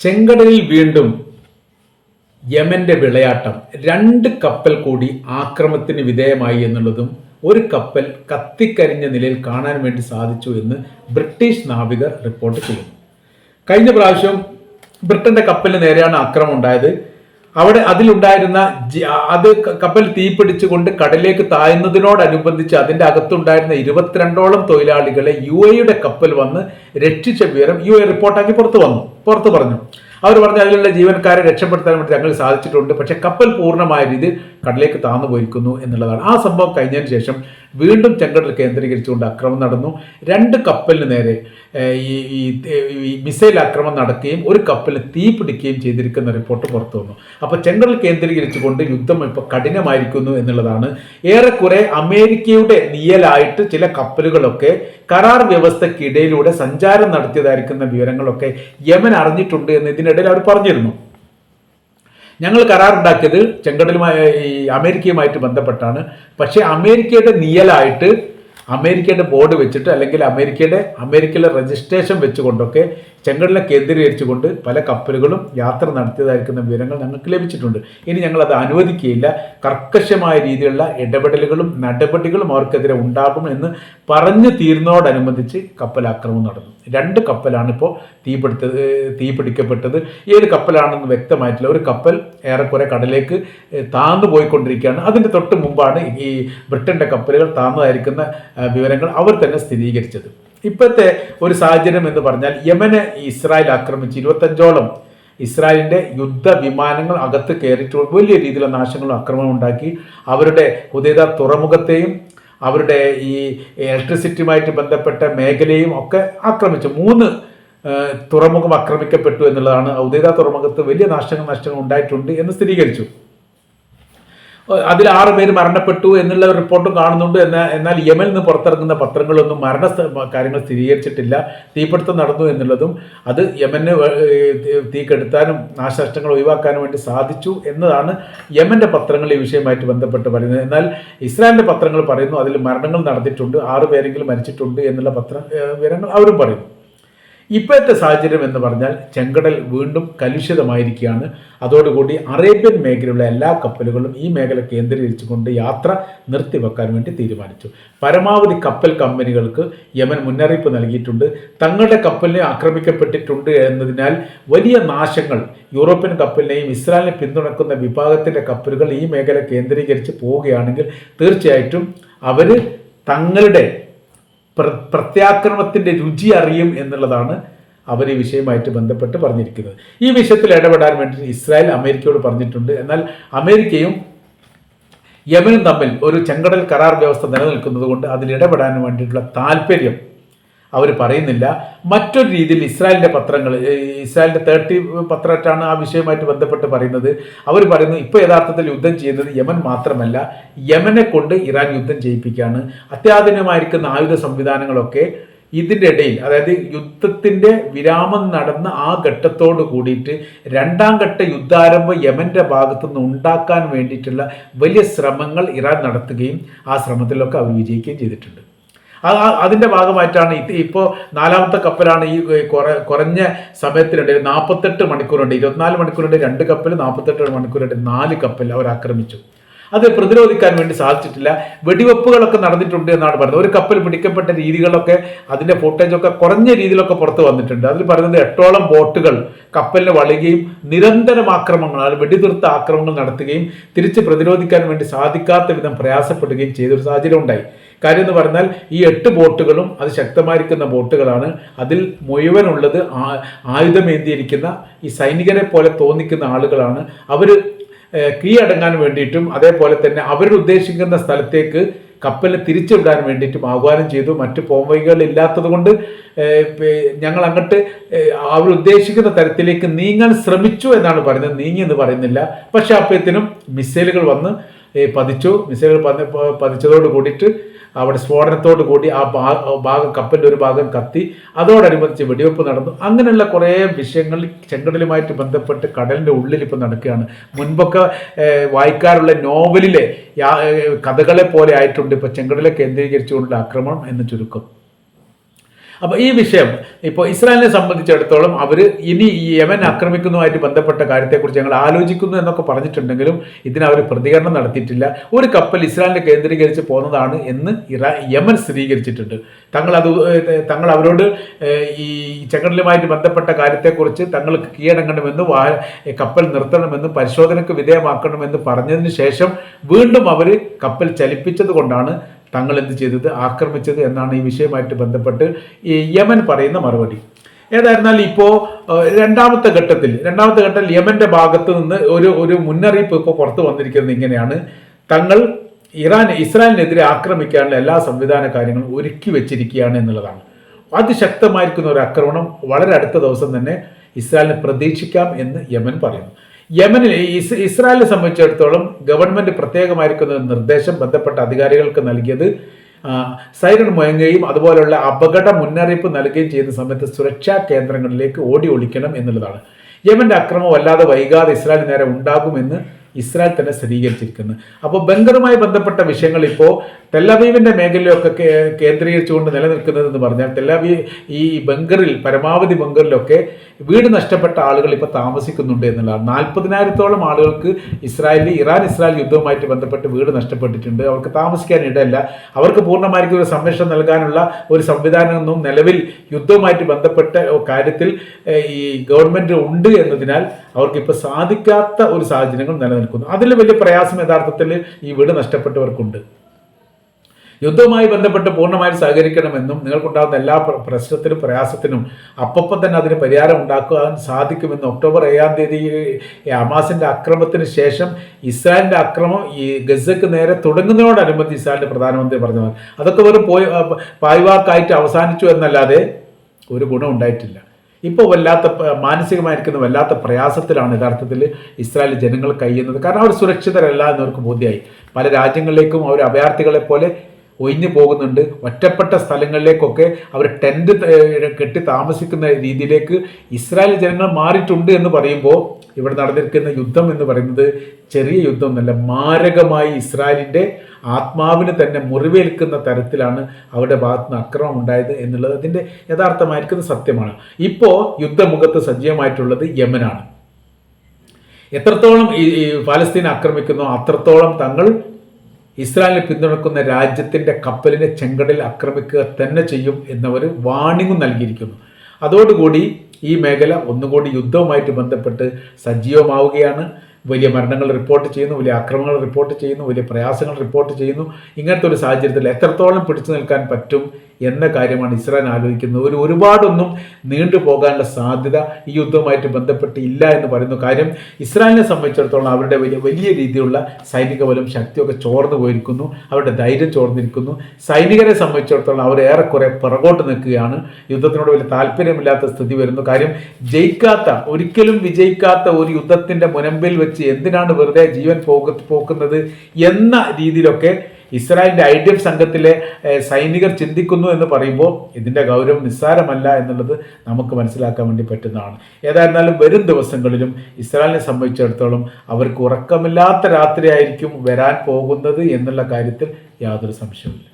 ചെങ്കടലിൽ വീണ്ടും യമന്റെ വിളയാട്ടം. രണ്ട് കപ്പൽ കൂടി ആക്രമത്തിന് വിധേയമായി എന്നുള്ളതും ഒരു കപ്പൽ കത്തിക്കരിഞ്ഞ നിലയിൽ കാണാൻ വേണ്ടി സാധിച്ചു എന്ന് ബ്രിട്ടീഷ് നാവികർ റിപ്പോർട്ട് ചെയ്യുന്നു. കഴിഞ്ഞ പ്രാവശ്യം ബ്രിട്ടന്റെ കപ്പലിന് നേരെയാണ് ആക്രമം ഉണ്ടായത്. അവിടെ അതിലുണ്ടായിരുന്ന അത് കപ്പൽ തീപിടിച്ചുകൊണ്ട് കടലിലേക്ക് താഴ്ന്നതിനോടനുബന്ധിച്ച് അതിന്റെ അകത്തുണ്ടായിരുന്ന ഇരുപത്തിരണ്ടോളം തൊഴിലാളികളെ യു എയുടെ കപ്പൽ വന്ന് രക്ഷിച്ച വിവരം യു എ റിപ്പോർട്ടാക്കി പുറത്തു വന്നു പുറത്തു പറഞ്ഞു. അവർ പറഞ്ഞു അതിലുള്ള ജീവനക്കാരെ രക്ഷപ്പെടുത്താൻ വേണ്ടി ഞങ്ങൾ സാധിച്ചിട്ടുണ്ട് പക്ഷെ കപ്പൽ പൂർണമായ രീതിയിൽ കടലിലേക്ക് താന്നു പോയിരിക്കുന്നു എന്നുള്ളതാണ്. ആ സംഭവം കഴിഞ്ഞതിന് ശേഷം വീണ്ടും ചെങ്കടൽ കേന്ദ്രീകരിച്ചുകൊണ്ട് ആക്രമണം നടന്നു. രണ്ട് കപ്പലിന് നേരെ ഈ മിസൈൽ ആക്രമണം നടക്കുകയും ഒരു കപ്പലിന് തീ പിടിക്കുകയും ചെയ്തിരിക്കുന്ന റിപ്പോർട്ട് പുറത്തു വന്നു. അപ്പോൾ ചെങ്കടൽ കേന്ദ്രീകരിച്ചുകൊണ്ട് യുദ്ധം ഇപ്പോൾ കഠിനമായിരിക്കുന്നു എന്നുള്ളതാണ്. ഏറെക്കുറെ അമേരിക്കയുടെ നിയലായിട്ട് ചില കപ്പലുകളൊക്കെ കരാർ വ്യവസ്ഥക്കിടയിലൂടെ സഞ്ചാരം നടത്തിയതായിരിക്കുന്ന വിവരങ്ങളൊക്കെ യമൻ അറിഞ്ഞിട്ടുണ്ട് എന്ന് ഇതിനിടയിൽ അവർ പറഞ്ഞിരുന്നു. ഞങ്ങൾ കരാറുണ്ടാക്കിയത് ചെങ്കടലുമായി ഈ അമേരിക്കയുമായിട്ട് ബന്ധപ്പെട്ടാണ്. പക്ഷേ അമേരിക്കയുടെ നിയലായിട്ട് അമേരിക്കയുടെ ബോർഡ് വെച്ചിട്ട് അല്ലെങ്കിൽ അമേരിക്കയുടെ അമേരിക്കയിലെ രജിസ്ട്രേഷൻ വെച്ചുകൊണ്ടൊക്കെ ചെങ്കടലിനെ കേന്ദ്രീകരിച്ചുകൊണ്ട് പല കപ്പലുകളും യാത്ര നടത്തിയതായിരിക്കുന്ന വിവരങ്ങൾ ഞങ്ങൾക്ക് ലഭിച്ചിട്ടുണ്ട്. ഇനി ഞങ്ങൾ അത് അനുവദിക്കുകയില്ല. കർക്കശമായ രീതിയിലുള്ള ഇടപെടലുകളും നടപടികളും അവർക്കെതിരെ ഉണ്ടാകും എന്ന് പറഞ്ഞു തീരുന്നതോടനുബന്ധിച്ച് കപ്പൽ ആക്രമണം നടന്നു. രണ്ട് കപ്പലാണ് ഇപ്പോൾ തീപിടുത്തത് തീപിടിക്കപ്പെട്ടത്. ഏത് കപ്പലാണെന്ന് വ്യക്തമായിട്ടില്ല. ഒരു കപ്പൽ ഏറെക്കുറെ കടലേക്ക് താന്നു പോയിക്കൊണ്ടിരിക്കുകയാണ്. അതിന്റെ തൊട്ട് മുമ്പാണ് ഈ ബ്രിട്ടന്റെ കപ്പലുകൾ താന്നതായിരിക്കുന്ന വിവരങ്ങൾ അവർ തന്നെ സ്ഥിരീകരിച്ചത്. ഇപ്പോഴത്തെ ഒരു സാഹചര്യം എന്ന് പറഞ്ഞാൽ യമന് ഇസ്രായേൽ ആക്രമിച്ച് ഇരുപത്തഞ്ചോളം ഇസ്രായേലിന്റെ യുദ്ധ വിമാനങ്ങൾ അകത്ത് കയറിയിട്ട് വലിയ രീതിയിലുള്ള നാശങ്ങളും ആക്രമണം ഉണ്ടാക്കി അവരുടെ ഉദയത തുറമുഖത്തെയും അവരുടെ ഈ ഇലക്ട്രിസിറ്റിയുമായിട്ട് ബന്ധപ്പെട്ട മേഖലയും ഒക്കെ ആക്രമിച്ചു. മൂന്ന് തുറമുഖം ആക്രമിക്കപ്പെട്ടു എന്നുള്ളതാണ് ഔദ്യോഗിക തുറമുഖത്ത് വലിയ നാശങ്ങൾ നഷ്ടങ്ങൾ ഉണ്ടായിട്ടുണ്ട് എന്ന് സ്ഥിരീകരിച്ചു. അതിൽ ആറ് പേര് മരണപ്പെട്ടു എന്നുള്ള റിപ്പോർട്ടും കാണുന്നുണ്ട്. എന്നാൽ എന്നാൽ യമനിൽ നിന്ന് പുറത്തിറങ്ങുന്ന പത്രങ്ങളൊന്നും മരണ കാര്യങ്ങൾ സ്ഥിരീകരിച്ചിട്ടില്ല. തീപിടുത്തം നടന്നു എന്നുള്ളതും അത് യമന് തീ കെടുത്താനും നാശനഷ്ടങ്ങൾ ഒഴിവാക്കാനും വേണ്ടി സാധിച്ചു എന്നതാണ് യമന്റെ പത്രങ്ങൾ ഈ വിഷയമായിട്ട് ബന്ധപ്പെട്ട് പറയുന്നത്. എന്നാൽ ഇസ്രായേലിന്റെ പത്രങ്ങൾ പറയുന്നു അതിൽ മരണങ്ങൾ നടന്നിട്ടുണ്ട് ആറ് പേരെങ്കിലും മരിച്ചിട്ടുണ്ട് എന്നുള്ള പത്ര വിവരങ്ങൾ അവരും പറയുന്നു. ഇപ്പോഴത്തെ സാഹചര്യം എന്ന് പറഞ്ഞാൽ ചെങ്കടൽ വീണ്ടും കലുഷിതമായിരിക്കുകയാണ്. അതോടുകൂടി അറേബ്യൻ മേഖലയിലുള്ള എല്ലാ കപ്പലുകളും ഈ മേഖല കേന്ദ്രീകരിച്ചുകൊണ്ട് യാത്ര നിർത്തിവെക്കാൻ വേണ്ടി തീരുമാനിച്ചു. പരമാവധി കപ്പൽ കമ്പനികൾക്ക് യമൻ മുന്നറിയിപ്പ് നൽകിയിട്ടുണ്ട്. തങ്ങളുടെ കപ്പലിനെ ആക്രമിക്കപ്പെട്ടിട്ടുണ്ട് എന്നതിനാൽ വലിയ നാശങ്ങൾ യൂറോപ്യൻ കപ്പലിനെയും ഇസ്രായേലിനെ പിന്തുണക്കുന്ന വിഭാഗത്തിന്റെ കപ്പലുകൾ ഈ മേഖല കേന്ദ്രീകരിച്ച് പോവുകയാണെങ്കിൽ തീർച്ചയായിട്ടും അവർ തങ്ങളുടെ പ്ര പ്രത്യാക്രമണത്തിന്റെ രുചി അറിയും എന്നുള്ളതാണ് അവർ ഈ വിഷയമായിട്ട് ബന്ധപ്പെട്ട് പറഞ്ഞിരിക്കുന്നത്. ഈ വിഷയത്തിൽ ഇടപെടാൻ വേണ്ടി ഇസ്രായേൽ അമേരിക്കയോട് പറഞ്ഞിട്ടുണ്ട്. എന്നാൽ അമേരിക്കയും യമനും തമ്മിൽ ഒരു ചെങ്കടൽ കരാർ വ്യവസ്ഥ നിലനിൽക്കുന്നത് കൊണ്ട് അതിൽ ഇടപെടാൻ വേണ്ടിയിട്ടുള്ള താല്പര്യം അവർ പറയുന്നില്ല. മറ്റൊരു രീതിയിൽ ഇസ്രായേലിന്റെ പത്രങ്ങൾ ഇസ്രായേലിന്റെ തേർട്ടി പത്രമായിട്ടാണ് ആ വിഷയമായിട്ട് ബന്ധപ്പെട്ട് പറയുന്നത്. അവർ പറയുന്നു ഇപ്പോൾ യഥാർത്ഥത്തിൽ യുദ്ധം ചെയ്യുന്നത് യമൻ മാത്രമല്ല യമനെ കൊണ്ട് ഇറാൻ യുദ്ധം ചെയ്യിപ്പിക്കുകയാണ്. അത്യാധുനികമായിരിക്കുന്ന ആയുധ സംവിധാനങ്ങളൊക്കെ ഇതിന്റെ ഇടയിൽ അതായത് യുദ്ധത്തിന്റെ വിരാമം നടന്ന ആ ഘട്ടത്തോട് കൂടിയിട്ട് രണ്ടാം ഘട്ട യുദ്ധാരംഭം യമന്റെ ഭാഗത്തുനിന്ന് ഉണ്ടാക്കാൻ വേണ്ടിയിട്ടുള്ള വലിയ ശ്രമങ്ങൾ ഇറാൻ നടത്തുകയും ആ ശ്രമത്തിലൊക്കെ അവർ വിജയിക്കുകയും ചെയ്തിട്ടുണ്ട്. ആ- അതിന്റെ ഭാഗമായിട്ടാണ് ഇപ്പോൾ നാലാമത്തെ കപ്പലാണ് ഈ കുറ കുറഞ്ഞ സമയത്തിനിടയിൽ നാൽപ്പത്തെട്ട് മണിക്കൂറുണ്ട്. ഇരുപത്തിനാല് മണിക്കൂറുണ്ട്. രണ്ട് കപ്പൽ നാൽപ്പത്തെട്ട് മണിക്കൂറുണ്ട്. നാല് കപ്പൽ അവർ ആക്രമിച്ചു. അത് പ്രതിരോധിക്കാൻ വേണ്ടി സാധിച്ചിട്ടില്ല. വെടിവെപ്പുകളൊക്കെ നടന്നിട്ടുണ്ട് എന്നാണ് പറയുന്നത്. ഒരു കപ്പൽ പിടിക്കപ്പെട്ട രീതികളൊക്കെ അതിന്റെ ഫോട്ടേജൊക്കെ കുറഞ്ഞ രീതിയിലൊക്കെ പുറത്ത് വന്നിട്ടുണ്ട്. അതിൽ പറയുന്നത് എട്ടോളം ബോട്ടുകൾ കപ്പലിന് വളയുകയും നിരന്തരം ആക്രമണങ്ങൾ അതായത് വെടിതീർത്ത ആക്രമണങ്ങൾ നടത്തുകയും തിരിച്ച് പ്രതിരോധിക്കാൻ വേണ്ടി സാധിക്കാത്ത വിധം പ്രയാസപ്പെടുകയും ചെയ്തൊരു സാഹചര്യം ഉണ്ടായി. കാര്യം എന്ന് പറഞ്ഞാൽ ഈ എട്ട് ബോട്ടുകളും അത് ശക്തമായിരിക്കുന്ന ബോട്ടുകളാണ്. അതിൽ മുഴുവനുള്ളത് ആയുധമേന്തിയിരിക്കുന്ന ഈ സൈനികരെ പോലെ തോന്നിക്കുന്ന ആളുകളാണ്. അവർ കീഴടങ്ങാൻ വേണ്ടിയിട്ടും അതേപോലെ തന്നെ അവർ ഉദ്ദേശിക്കുന്ന സ്ഥലത്തേക്ക് കപ്പലിനെ തിരിച്ചുവിടാൻ വേണ്ടിയിട്ടും ആഹ്വാനം ചെയ്തു. മറ്റ് പോംവൈകൾ ഇല്ലാത്തത് കൊണ്ട് ഞങ്ങൾ അങ്ങോട്ട് അവർ ഉദ്ദേശിക്കുന്ന തരത്തിലേക്ക് നീങ്ങാൻ ശ്രമിച്ചു എന്നാണ് പറയുന്നത്. നീങ്ങി എന്ന് പറയുന്നില്ല. പക്ഷേ അപ്പോഴത്തേനും മിസൈലുകൾ വന്ന് പതിച്ചു. മിസൈലുകൾ പതി പതിച്ചതോട് കൂടിയിട്ട് അവിടെ സ്ഫോടനത്തോട് കൂടി ആ ഭാഗം കപ്പലിന്റെ ഒരു ഭാഗം കത്തി. അതോടനുബന്ധിച്ച് വെടിവെപ്പ് നടന്നു. അങ്ങനെയുള്ള കുറേ വിഷയങ്ങൾ ചെങ്കടലുമായിട്ട് ബന്ധപ്പെട്ട് കടലിന്റെ ഉള്ളിൽ ഇപ്പം നടക്കുകയാണ്. മുൻപൊക്കെ വായിക്കാറുള്ള നോവലിലെ കഥകളെ പോലെ ആയിട്ടുണ്ട്. ഇപ്പോൾ ചെങ്കടലെ കേന്ദ്രീകരിച്ചുകൊണ്ടുള്ള ആക്രമണം എന്ന് ചുരുക്കം. അപ്പോൾ ഈ വിഷയം ഇപ്പോൾ ഇസ്രായേലിനെ സംബന്ധിച്ചിടത്തോളം അവർ ഇനി ഈ യമൻ ആക്രമിക്കുന്നതുമായിട്ട് ബന്ധപ്പെട്ട കാര്യത്തെക്കുറിച്ച് ഞങ്ങൾ ആലോചിക്കുന്നു എന്നൊക്കെ പറഞ്ഞിട്ടുണ്ടെങ്കിലും ഇതിന് അവർ പ്രതികരണം നടത്തിയിട്ടില്ല. ഒരു കപ്പൽ ഇസ്രായേലിനെ കേന്ദ്രീകരിച്ച് പോകുന്നതാണ് എന്ന് ഇറാ യമൻ സ്ഥിരീകരിച്ചിട്ടുണ്ട്. തങ്ങളത് തങ്ങൾ അവരോട് ഈ ചെങ്കടലുമായിട്ട് ബന്ധപ്പെട്ട കാര്യത്തെക്കുറിച്ച് തങ്ങൾക്ക് കീഴടങ്ങണമെന്നും വാഹന കപ്പൽ നിർത്തണമെന്നും പരിശോധനയ്ക്ക് വിധേയമാക്കണമെന്ന് പറഞ്ഞതിന് ശേഷം വീണ്ടും അവർ കപ്പൽ ചലിപ്പിച്ചത് കൊണ്ടാണ് തങ്ങൾ എന്ത് ചെയ്തത് ആക്രമിച്ചത് എന്നാണ് ഈ വിഷയമായിട്ട് ബന്ധപ്പെട്ട് ഈ യമൻ പറയുന്ന മറുപടി. ഏതായിരുന്നാലും ഇപ്പോൾ രണ്ടാമത്തെ ഘട്ടത്തിൽ രണ്ടാമത്തെ ഘട്ടത്തിൽ യമന്റെ ഭാഗത്ത് നിന്ന് ഒരു ഒരു മുന്നറിയിപ്പ് ഇപ്പോൾ പുറത്തു വന്നിരിക്കുന്നത് ഇങ്ങനെയാണ്. തങ്ങൾ ഇറാൻ ഇസ്രായേലിനെതിരെ ആക്രമിക്കാനുള്ള എല്ലാ സംവിധാന കാര്യങ്ങളും ഒരുക്കി വെച്ചിരിക്കുകയാണ് എന്നുള്ളതാണ്. അതിശക്തമായിരിക്കുന്ന ഒരു ആക്രമണം വളരെ അടുത്ത ദിവസം തന്നെ ഇസ്രായേലിനെ പ്രതീക്ഷിക്കാം എന്ന് യമൻ പറയുന്നു. യമനിൽ ഇസ് ഇസ്രായേലിനെ സംബന്ധിച്ചിടത്തോളം ഗവൺമെന്റ് പ്രത്യേകമായിരിക്കുന്ന നിർദ്ദേശം ബന്ധപ്പെട്ട അധികാരികൾക്ക് നൽകിയത് സൈറൺ മുഴങ്ങുകയും അതുപോലെയുള്ള അപകട മുന്നറിയിപ്പ് നൽകുകയും ചെയ്യുന്ന സമയത്ത് സുരക്ഷാ കേന്ദ്രങ്ങളിലേക്ക് ഓടി ഒളിക്കണം എന്നുള്ളതാണ്. യമന്റെ അക്രമം വല്ലാതെ വൈകാതെ ഇസ്രായേലിന് നേരെ ഉണ്ടാകുമെന്ന് ഇസ്രായേൽ തന്നെ സ്ഥിരീകരിച്ചിരിക്കുന്നത് അപ്പോൾ ബംഗറുമായി ബന്ധപ്പെട്ട വിഷയങ്ങൾ ഇപ്പോൾ തെല്ലവീവിന്റെ മേഖലയൊക്കെ കേന്ദ്രീകരിച്ചുകൊണ്ട് നിലനിൽക്കുന്നതെന്ന് പറഞ്ഞാൽ തെല്ലവീ ഈ ബംഗറിൽ പരമാവധി ബംഗറിലൊക്കെ വീട് നഷ്ടപ്പെട്ട ആളുകൾ ഇപ്പോൾ താമസിക്കുന്നുണ്ട് എന്നുള്ളതാണ്. നാൽപ്പതിനായിരത്തോളം ആളുകൾക്ക് ഇസ്രായേലിൽ ഇറാൻ ഇസ്രായേൽ യുദ്ധവുമായിട്ട് ബന്ധപ്പെട്ട് വീട് നഷ്ടപ്പെട്ടിട്ടുണ്ട്. അവർക്ക് താമസിക്കാൻ ഇടയല്ല. അവർക്ക് പൂർണമായിരിക്കും ഒരു സംരക്ഷണം നൽകാനുള്ള ഒരു സംവിധാനമൊന്നും നിലവിൽ യുദ്ധവുമായിട്ട് ബന്ധപ്പെട്ട കാര്യത്തിൽ ഈ ഗവൺമെന്റ് ഉണ്ട് എന്നതിനാൽ അവർക്ക് ഇപ്പോൾ സാധിക്കാത്ത ഒരു സാഹചര്യങ്ങൾ നിലനിൽക്കുന്നു. അതിൽ വലിയ പ്രയാസം യഥാർത്ഥത്തിൽ ഈ വീട് നഷ്ടപ്പെട്ടവർക്കുണ്ട്. യുദ്ധവുമായി ബന്ധപ്പെട്ട് പൂർണമായും സഹകരിക്കണമെന്നും നിങ്ങൾക്കുണ്ടാകുന്ന എല്ലാ പ്ര- പ്രശ്നത്തിനും പ്രയാസത്തിനും അപ്പം തന്നെ അതിന് പരിഹാരം ഉണ്ടാക്കുവാൻ സാധിക്കുമെന്ന് ഒക്ടോബർ ഏഴാം തീയതി അമാസിന്റെ അക്രമത്തിന് ശേഷം ഇസ്രായേലിന്റെ അക്രമം ഈ ഗസക്ക് നേരെ തുടങ്ങുന്നതോടനുബന്ധിച്ച് ഇസ്രായേലിന്റെ പ്രധാനമന്ത്രി പറഞ്ഞത്. അതൊക്കെ വെറും പോയി പായ്വാക്കായിട്ട് അവസാനിച്ചു എന്നല്ലാതെ ഒരു ഗുണം ഉണ്ടായിട്ടില്ല. ഇപ്പോൾ വല്ലാത്ത മാനസികമായിരിക്കുന്ന വല്ലാത്ത പ്രയാസത്തിലാണ് യഥാർത്ഥത്തിൽ ഇസ്രായേൽ ജനങ്ങൾ കഴിയുന്നത് കാരണം അവർ സുരക്ഷിതരല്ല എന്നവർക്ക് ബോധ്യമായി പല രാജ്യങ്ങളിലേക്കും അവർ അഭയാർത്ഥികളെ പോലെ ഒഴിഞ്ഞു പോകുന്നുണ്ട്. ഒറ്റപ്പെട്ട സ്ഥലങ്ങളിലേക്കൊക്കെ അവർ ടെന്റ് കെട്ടി താമസിക്കുന്ന രീതിയിലേക്ക് ഇസ്രായേൽ ജനങ്ങൾ മാറിയിട്ടുണ്ട് എന്ന് പറയുമ്പോൾ ഇവിടെ നടന്നിരിക്കുന്ന യുദ്ധം എന്ന് പറയുന്നത് ചെറിയ യുദ്ധം എന്നല്ല മാരകമായി ഇസ്രായേലിന്റെ ആത്മാവിന് തന്നെ മുറിവേൽക്കുന്ന തരത്തിലാണ് അവരുടെ ഭാഗത്ത് നിന്ന് അക്രമം ഉണ്ടായത് എന്നുള്ളത് അതിന്റെ യഥാർത്ഥമായിരിക്കുന്ന സത്യമാണ്. ഇപ്പോൾ യുദ്ധമുഖത്ത് സജീവമായിട്ടുള്ളത് യമനാണ്. എത്രത്തോളം ഈ ഫലസ്തീൻ ആക്രമിക്കുന്നോ അത്രത്തോളം തങ്ങൾ ഇസ്രായേലിനെ പിന്തുണക്കുന്ന രാജ്യത്തിന്റെ കപ്പലിനെ ചെങ്കടലിൽ ആക്രമിക്കുക തന്നെ ചെയ്യും എന്നവർ വാണിംഗ് നൽകിയിരിക്കുന്നു. അതോടുകൂടി ഈ മേഖല ഒന്നുകൂടി യുദ്ധവുമായിട്ട് ബന്ധപ്പെട്ട് സജീവമാവുകയാണ്. വലിയ മരണങ്ങൾ റിപ്പോർട്ട് ചെയ്യുന്നു വലിയ അക്രമങ്ങൾ റിപ്പോർട്ട് ചെയ്യുന്നു വലിയ പ്രയാസങ്ങൾ റിപ്പോർട്ട് ചെയ്യുന്നു. ഇങ്ങനത്തെ ഒരു സാഹചര്യത്തിൽ എത്രത്തോളം പിടിച്ചു നിൽക്കാൻ പറ്റും എന്ന കാര്യമാണ് ഇസ്രായേൽ ആലോചിക്കുന്നത്. ഒരു ഒരുപാടൊന്നും നീണ്ടു പോകാനുള്ള സാധ്യത ഈ യുദ്ധവുമായിട്ട് ബന്ധപ്പെട്ട് ഇല്ല എന്ന് പറയുന്നു കാര്യം ഇസ്രായേലിനെ സംബന്ധിച്ചിടത്തോളം അവരുടെ വലിയ വലിയ രീതിയിലുള്ള സൈനിക ബലം ശക്തിയൊക്കെ ചോർന്നു പോയിരിക്കുന്നു. അവരുടെ ധൈര്യം ചോർന്നിരിക്കുന്നു. സൈനികരെ സംബന്ധിച്ചിടത്തോളം അവർ ഏറെക്കുറെ പുറകോട്ട് നിൽക്കുകയാണ്. യുദ്ധത്തിനോട് വലിയ താല്പര്യമില്ലാത്ത സ്ഥിതി വരുന്നു. കാര്യം ജയിക്കാത്ത ഒരിക്കലും വിജയിക്കാത്ത ഒരു യുദ്ധത്തിന്റെ മുനമ്പിൽ വെച്ച് എന്തിനാണ് വെറുതെ ജീവൻ പോക പോക്കുന്നത് എന്ന രീതിയിലൊക്കെ ഇസ്രായേലിന്റെ ഐ ഡി എഫ് സംഘത്തിലെ സൈനികർ ചിന്തിക്കുന്നു എന്ന് പറയുമ്പോൾ ഇതിന്റെ ഗൗരവം നിസ്സാരമല്ല എന്നുള്ളത് നമുക്ക് മനസ്സിലാക്കാൻ വേണ്ടി പറ്റുന്നതാണ്. ഏതായിരുന്നാലും വരും ദിവസങ്ങളിലും ഇസ്രായേലിനെ സംബന്ധിച്ചിടത്തോളം അവർക്ക് ഉറക്കമില്ലാത്ത രാത്രിയായിരിക്കും വരാൻ പോകുന്നത് എന്നുള്ള കാര്യത്തിൽ യാതൊരു സംശയവുമില്ല.